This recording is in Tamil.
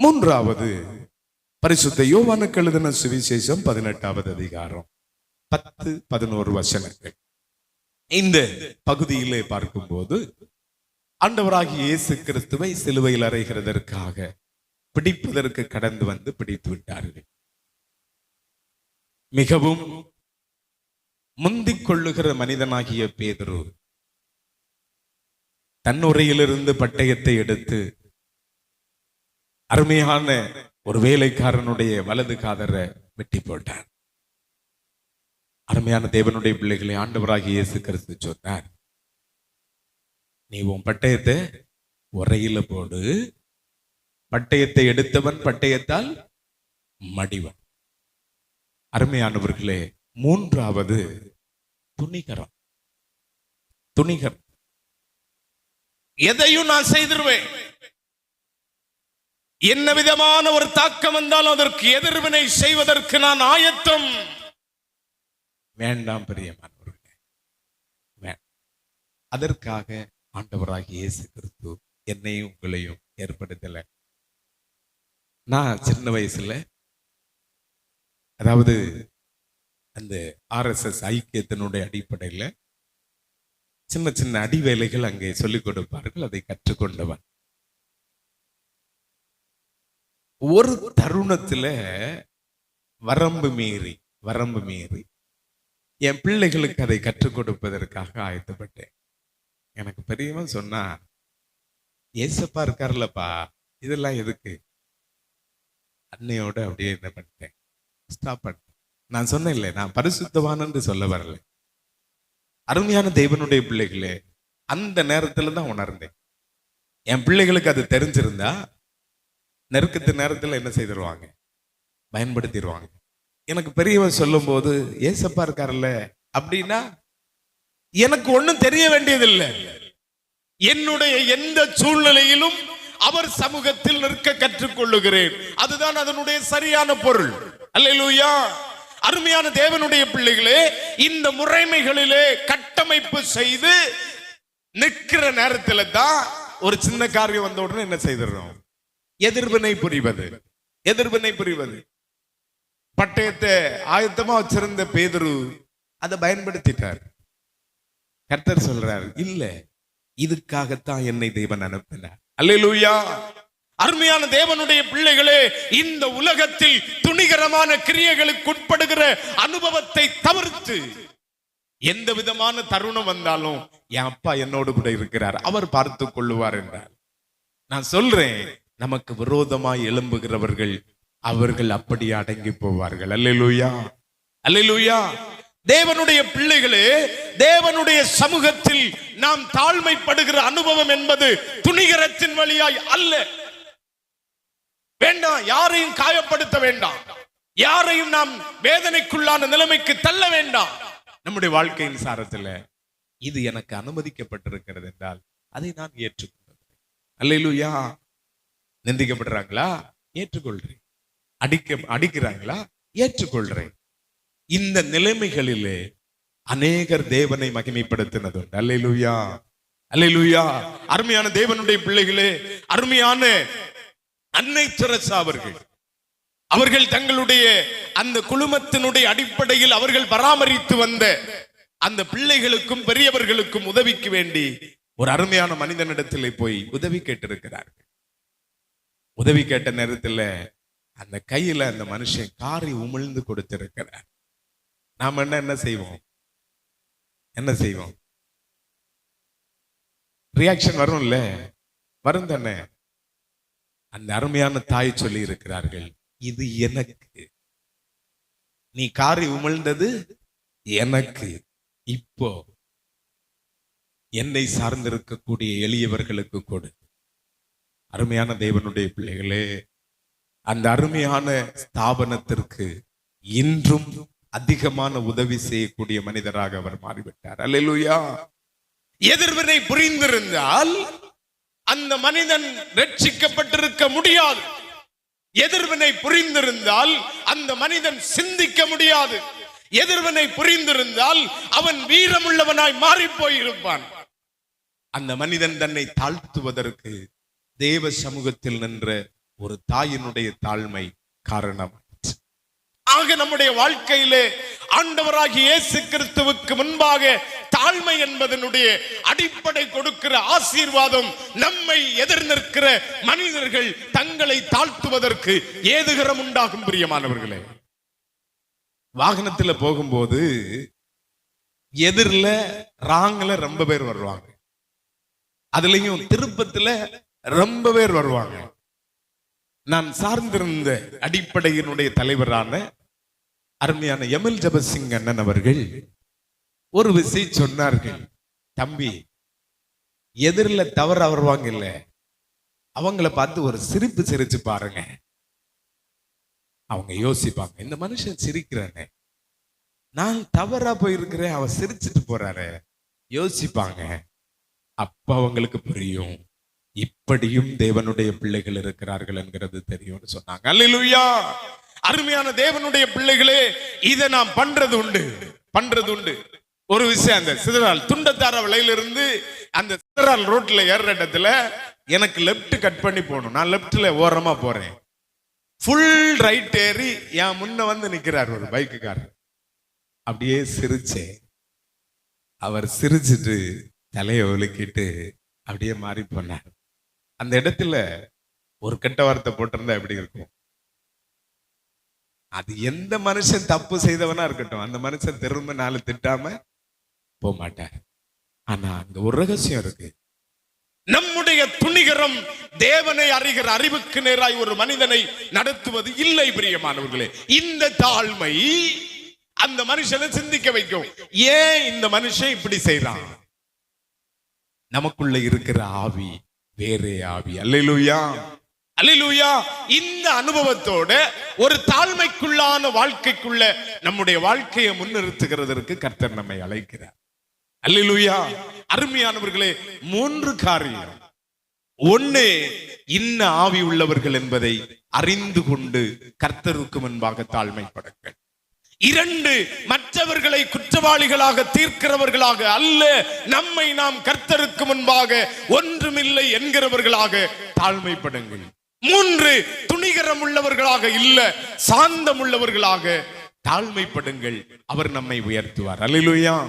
மூன்றாவது பரிசுத்த யோவானுக்கு எழுதின சுவிசேஷம் பதினெட்டாவது அதிகாரம். பத்து பதினோரு வசனங்கள். இந்த பகுதியிலே பார்க்கும்போது ஆண்டவராகி இயேசு கிறிஸ்துவை சிலுவையில் அறைகிறதற்காக பிடிப்பதற்கு கடந்து வந்து பிடித்து விட்டார்கள். மிகவும் முந்திக் கொள்ளுகிற மனிதனாகிய பேதரு தன்னுரையிலிருந்து பட்டயத்தை எடுத்து அருமையான ஒரு வேலைக்காரனுடைய வலது காதரை வெட்டி போட்டார் அருமையான தேவனுடைய பிள்ளைகளை ஆண்டவராகிய இயேசு கிறிஸ்து சொன்னார் நீ உன் பட்டயத்தை உரையில போடு. பட்டயத்தை எடுத்தவன் பட்டயத்தால் மடிவன். அருமையானவர்களே மூன்றாவது துணிகரம். துணிகரம். எதையும் நான் செய்திருவேன். என்ன விதமான ஒரு தாக்கம் வந்தாலும் அதற்கு எதிர்வினை செய்வதற்கு நான் ஆயத்தம். வேண்டாம் பிரியமானவர்களே வேண்டாம். அதற்காக ஆண்டவராக இயேசு கிறிஸ்து என்னையும் உங்களையும் ஏற்படுத்தல. நான் சின்ன வயசுல அதாவது அந்த ஆர்எஸ்எஸ் ஐக்கியத்தினுடைய அடிப்படையில் சின்ன சின்ன அடிவேலைகள் அங்கே சொல்லிக் கொடுப்பார்கள் அதை கற்றுக்கொண்டவன். ஒரு தருணத்துல வரம்பு மீறி வரம்பு மீறி என் பிள்ளைகளுக்கு அதை கற்றுக் கொடுப்பதற்காக ஆயத்தப்பட்டேன். எனக்கு பெரியவன் சொன்னா ஏசப்பா இருக்கார்லப்பா இதெல்லாம் எதுக்கு? அன்னையோட அப்படியே என்ன பண்ணிட்டேன் ஸ்டாப் பண்ணிட்டேன். நான் சொன்னேன்ல நான் பரிசுத்தவானன்னு சொல்ல வரல. அருமையான தெய்வனுடைய பிள்ளைகளே அந்த நேரத்துல தான் உணர்ந்தேன். என் பிள்ளைகளுக்கு அது தெரிஞ்சிருந்தா நெருக்கத்து நேரத்தில் என்ன செய்திருவாங்க? பயன்படுத்திடுவாங்க எனக்கு பெரியவன் சொல்லும்போது ஏசப்பா இருக்காருல்ல அப்படின்னா எனக்கு ஒன்றும் தெரிய வேண்டியதில்லை. என்னுடைய எந்த சூழ்நிலையிலும் அவர் சமூகத்தில் நிற்க கற்றுக்கொள்ளுகிறேன். அதுதான் அதனுடைய சரியான பொருள். அல்லா அருமையான தேவனுடைய பிள்ளைகளே இந்த முறைமைகளிலே கட்டமைப்பு செய்து நிற்கிற நேரத்தில் தான் ஒரு சின்ன காரியம் வந்த உடனே என்ன செய்திடறோம் எதிர்வினை புரிவது. எதிர்வினை புரிவது. பட்டயத்தை ஆயத்தமா வச்சிருந்த பேதுரு அதை பயன்படுத்திட்டார். கர்த்தர் சொல்றார் இல்ல இதுக்காகத்தான் என்னை தேவன் அனுப்பினார். அல்லேலூயா. அருமையான தேவனுடைய பிள்ளைகளே இந்த உலகத்தில் துணிகரமான கிரியைகளுக்கு உட்படுகிற அனுபவத்தை தவிர்த்து எந்த விதமான தருணம் வந்தாலும் என் அப்பா என்னோடு கூட இருக்கிறார். அவர் பார்த்து கொள்ளுவார் என்றார். நான் சொல்றேன் நமக்கு விரோதமாய் எழும்புகிறவர்கள் அவர்கள் அப்படி அடங்கி போவார்கள். அல்லூயா அல்லூயா தேவனுடைய பிள்ளைகளே தேவனுடைய சமூகத்தில் நாம் தாழ்மைப்படுகிற அனுபவம் என்பது துணிகரத்தின் வழியாய் அல்ல. வேண்டாம் யாரையும் காயப்படுத்த வேண்டாம். யாரையும் நாம் வேதனைக்குள்ளான நிலைமைக்கு தள்ள வேண்டாம். நம்முடைய வாழ்க்கையின் சாரத்தில் இது எனக்கு அனுமதிக்கப்பட்டிருக்கிறது என்றால் அதை நான் ஏற்றுக்கொள்கிறேன். அல்லையிலுயா நிந்திக்கப்படுறாங்களா? ஏற்றுக்கொள்றேன். அடிக்க அடிக்கிறாங்களா? ஏற்றுக்கொள்றேன். இந்த நிலைமைகளிலே அநேகர் தேவனை மகிமைப்படுத்தினது அல்லேலூயா. அல்லேலூயா. அருமையான தேவனுடைய பிள்ளைகளே அருமையான அன்னை சரசா அவர்கள். அவர்கள் தங்களுடைய அந்த குழுமத்தினுடைய அடிப்படையில் அவர்கள் பராமரித்து வந்த அந்த பிள்ளைகளுக்கும் பெரியவர்களுக்கும் உதவிக்கு வேண்டி ஒரு அருமையான மனிதனிடத்திலே போய் உதவி கேட்டிருக்கிறார்கள். உதவி கேட்ட நேரத்துல அந்த கையில அந்த மனுஷன் காரி உமிழ்ந்து கொடுத்திருக்கிறார். நாம என்ன என்ன செய்வோம்? என்ன செய்வோம்? ரியாக்ஷன் வரும்ல? வரும் தானே அந்த அருமையான தாய் சொல்லி இருக்கிறார்கள் இது எனக்கு. நீ காரி உமிழ்ந்தது எனக்கு. இப்போ என்னை சார்ந்திருக்கக்கூடிய எளியவர்களுக்கு கொடு. அருமையான தேவனுடைய பிள்ளைகளே அந்த அருமையான ஸ்தாபனத்திற்கு இன்றும் அதிகமான உதவி செய்யக்கூடிய மனிதராக அவர் மாறிவிட்டார். அல்லா எதிர்வினை புரிந்திருந்தால் அந்த மனிதன் ரட்சிக்கப்பட்டிருக்க முடியாது. எதிர்வினை புரிந்திருந்தால் அந்த மனிதன் சிந்திக்க முடியாது. எதிர்வினை புரிந்திருந்தால் அவன் வீரமுள்ளவனாய் மாறி போயிருப்பான். அந்த மனிதன் தன்னை தாழ்த்துவதற்கு தேவ சமூகத்தில் நின்ற ஒரு தாயினுடைய தாழ்மை காரணம் ஆக நம்முடைய வாழ்க்கையிலே ஆண்டவராகி இயேசு கிறிஸ்துவுக்கு முன்பாக தாழ்மை என்பதனுடைய அடிப்படை கொடுக்கிற ஆசீர்வாதம் நம்மை எதிர் நிற்கிற மனிதர்கள் தங்களை தாழ்த்துவதற்கு ஏதுகரம் உண்டாகும் பிரியமானவர்களே. வாகனத்துல போகும்போது எதிரில ராங்ல ரொம்ப பேர் வருவாங்க. அதுலயும் திருப்பத்துல ரொம்ப பேர் வருவாங்க. நான் சார்ந்திருந்த அடிப்படையினுடைய தலைவரான அருமையான எமில் ஜபசிங் அண்ணன் அவர்கள் ஒரு விஷயம் சொன்னார்கள் தம்பி எதிரில் தவறு வருவாங்க இல்ல அவங்கள பார்த்து ஒரு சிரிப்பு சிரிச்சு பாருங்க. அவங்க யோசிப்பாங்க இந்த மனுஷன் சிரிக்கிறானே நான் தவறா போயிருக்கிறேன் அவன் சிரிச்சிட்டு போறாரு. யோசிப்பாங்க அப்ப அவங்களுக்கு புரியும். இப்படியும் தேவனுடைய பிள்ளைகள் இருக்கிறார்கள் என்கிறது தெரியும்னு சொன்னாங்க. அல்லா அருமையான தேவனுடைய பிள்ளைகளே இதை நாம் பண்றது உண்டு பண்றது உண்டு. ஒரு விஷயம் அந்த சிதறால் துண்டத்தார விலையிலிருந்து அந்த சிதறால் ரோட்ல ஏறுற இடத்துல எனக்கு லெஃப்ட் கட் பண்ணி போகணும். நான் லெப்ட்ல ஓரமா போறேன். ஃபுல் ரைட் ஏறி என் முன்ன வந்து நிக்கிறார் ஒரு பைக்குக்காரர். அப்படியே சிரிச்சேன். அவர் சிரிச்சிட்டு தலையை ஒலுக்கிட்டு அப்படியே மாறி போனார். அந்த இடத்துல ஒரு கெட்ட வார்த்தை போட்டிருந்தா எப்படி இருக்கும்? அது எந்த மனுஷன் தப்பு செய்தவனா இருக்கட்டும். அந்த மனுஷன் திரும்ப நாலு திட்டாம போக மாட்டார். ஆனா அங்க ஒரு ரகசியம் இருக்கு. நம்முடைய துணிகரம் தேவனை அறிகிற அறிவுக்கு நேராய் ஒரு மனிதனை நடத்துவது இல்லை பிரியமானவர்களே. இந்த தாழ்மை அந்த மனுஷனை சிந்திக்க வைக்கும். ஏன் இந்த மனுஷன் இப்படி செய்யறான் நமக்குள்ள இருக்கிற ஆவி வேறே ஆவி. அல்லேலூயா. அல்லேலூயா. இந்த அனுபவத்தோட ஒரு தாழ்மைக்குள்ளான வாழ்க்கைக்குள்ள நம்முடைய வாழ்க்கையை முன்னிறுத்துகிறதற்கு கர்த்தர் நம்மை அழைக்கிறார். அல்லேலூயா. அருமையானவர்களே மூன்று காரியம். ஒண்ணு இன்ன ஆவி உள்ளவர்கள் என்பதை அறிந்து கொண்டு கர்த்தருக்கு முன்பாக தாழ்மைப்படுங்கள். இரண்டு மற்றவர்களை குற்றவாளிகளாக தீர்க்கிறவர்களாக அல்ல நம்மை நாம் கர்த்தருக்கு முன்பாக ஒன்றுமில்லை என்கிறவர்களாக தாழ்மைப்படுங்கள். மூன்று துணிகரம் உள்ளவர்களாக இல்ல சாந்தம் உள்ளவர்களாக தாழ்மைப்படுங்கள். அவர் நம்மை உயர்த்துவார். அல்லேலூயா